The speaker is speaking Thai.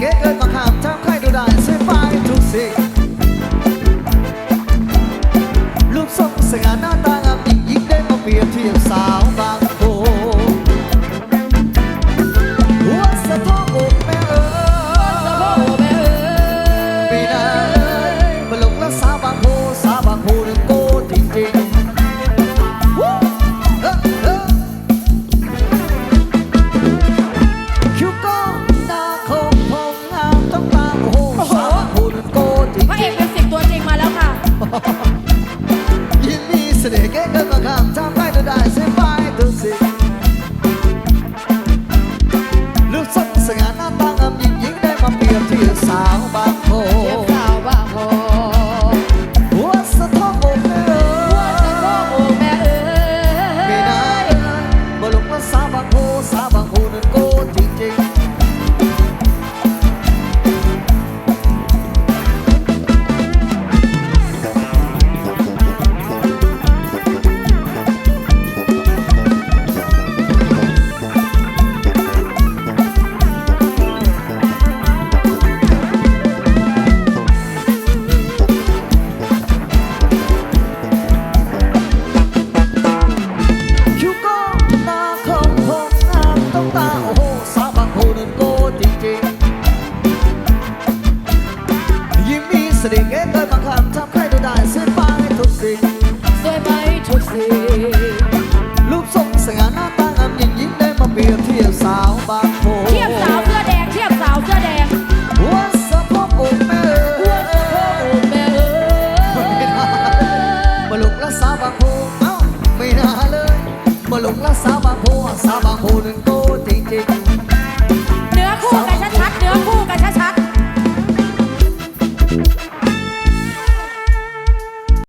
que ยินดีเสน่ห์เก๋เกินมาคำทำให้เธได้เสียไปทุกสิ่งลูกสดสง่าหน้าตางามหญิงยิ่งได้มาเปรียบเทียบสาวบ้าน ยิ้มมีสติเงเกินมาคำทำใครดูได้สวยไปทุกสิ่งสวยไปทุกสิ่งรูปทรงสง่าหน้าตางามยิ่งยิ้มได้มาเปรียบเทียบสาวบางโพเทียบสาวเสื้อแดงเทียบสาวเสื้อแดงหัวสะโพกอกแม่หัวสะโพกอกแม่เออมาลุกละสาวบางโพเอ้าไม่น่าเลยมาลุกละสาวบางโพสาวบางโพหนึ่ง